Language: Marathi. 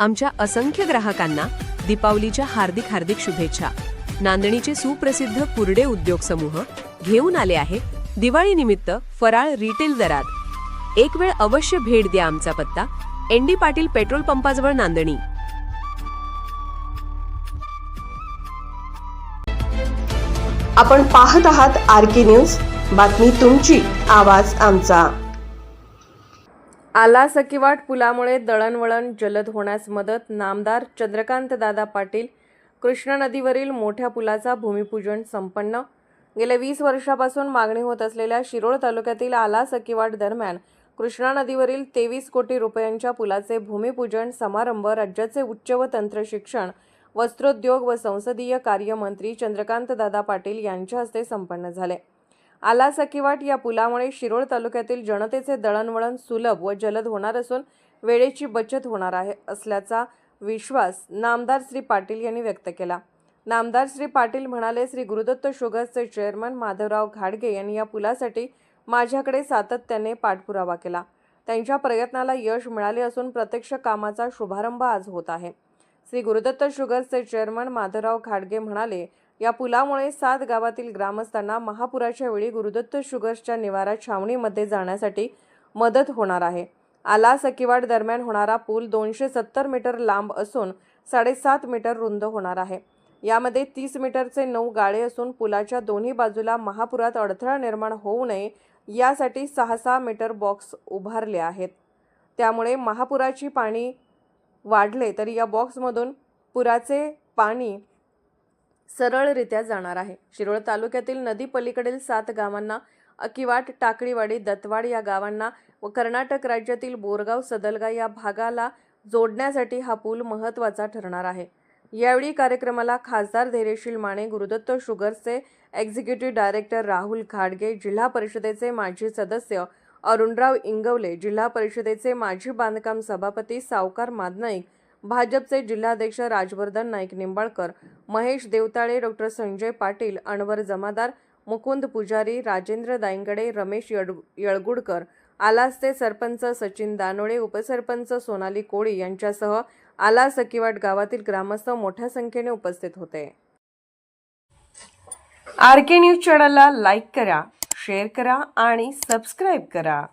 आमच्या असंख्य ग्राहकांना दीपावलीच्या हार्दिक हार्दिक शुभेच्छा. नांदणीचे सुप्रसिद्ध कुरडे उद्योग समूह घेऊन आले आहे दिवाळीनिमित्त फराळ रिटेल दरात. एक वेळ अवश्य भेट द्या आमचा पत्ता एन डी पाटील पेट्रोल पंपाजवळ नांदणी. आपण पाहत आहात आर के न्यूज बातमी तुमची आवाज आमचा. आला सकीवाट पुलामुळे दळणवळण जलद होण्यास मदत नामदार चंद्रकांतदादा पाटील कृष्णा नदीवरील मोठ्या पुलाचा भूमिपूजन संपन्न. गेल्या वीस वर्षापासून मागणी होत असलेल्या शिरोळ तालुक्यातील आला सकीवाट दरम्यान कृष्णा नदीवरील तेवीस कोटी रुपयांच्या पुलाचे भूमिपूजन समारंभ राज्याचे उच्च व तंत्र शिक्षण वस्त्रोद्योग व संसदीय कार्यमंत्री चंद्रकांतदादा पाटील यांच्या हस्ते संपन्न झाले. आलासकीवाट या पुलामुळे शिरोळ तालुक्यातील जनतेचे दळणवळण सुलभ व जलद होणार असून वेळेची बचत होणार आहे असल्याचा विश्वास नामदार श्री पाटील यांनी व्यक्त केला. नामदार श्री पाटील म्हणाले श्री गुरुदत्त शुगर्सचे चेअरमन माधवराव घाडगे यांनी या पुलासाठी माझ्याकडे सातत्याने पाठपुरावा केला. त्यांच्या प्रयत्नाला यश मिळाले असून प्रत्यक्ष कामाचा शुभारंभ आज होत आहे. श्री गुरुदत्त शुगर्सचे चेअरमन माधवराव घाडगे म्हणाले या पुलामुळे सात गावातील ग्रामस्थांना महापुराच्या वेळी गुरुदत्त शुगर्सच्या निवारा छावणीमध्ये जाण्यासाठी मदत होणार आहे. आला सकीवाड दरम्यान होणारा पूल दोनशे सत्तर मीटर लांब असून साडेसात मीटर रुंद होणार आहे. यामध्ये तीस मीटरचे नऊ गाळे असून पुलाच्या दोन्ही बाजूला महापुरात अडथळा निर्माण होऊ नये यासाठी सहा सहा मीटर बॉक्स उभारले आहेत. त्यामुळे महापुराची पाणी वाढले तरी या बॉक्समधून पुराचे पाणी सरळरित्या जाणार आहे. शिरोळ तालुक्यातील नदी पलीकडील सात गावांना अकिवाट टाकळीवाडी दत्तवाड या गावांना व कर्नाटक राज्यातील बोरगाव सदलगा या भागाला जोडण्यासाठी हा पूल महत्त्वाचा ठरणार आहे. यावेळी कार्यक्रमाला खासदार धैर्यशील माने गुरुदत्त शुगर्सचे एक्झिक्युटिव्ह डायरेक्टर राहुल घाडगे जिल्हा परिषदेचे माजी सदस्य अरुणराव इंगवले जिल्हा परिषदेचे माजी बांधकाम सभापती सावकार मादनाईक भाजपचे जिल्हाध्यक्ष राजवर्धन नाईक निंबाळकर महेश देवताळे डॉक्टर संजय पाटील अनवर जमादार मुकुंद पुजारी राजेंद्र दायंगडे रमेश यड यळगुडकर आलासचे सरपंच सचिन दानोळे उपसरपंच सोनाली कोळी यांच्यासह आला सकीवाट गावातील ग्रामस्थ मोठ्या संख्येने उपस्थित होते. आर के न्यूज चॅनलला लाईक करा शेअर करा आणि सबस्क्राईब करा.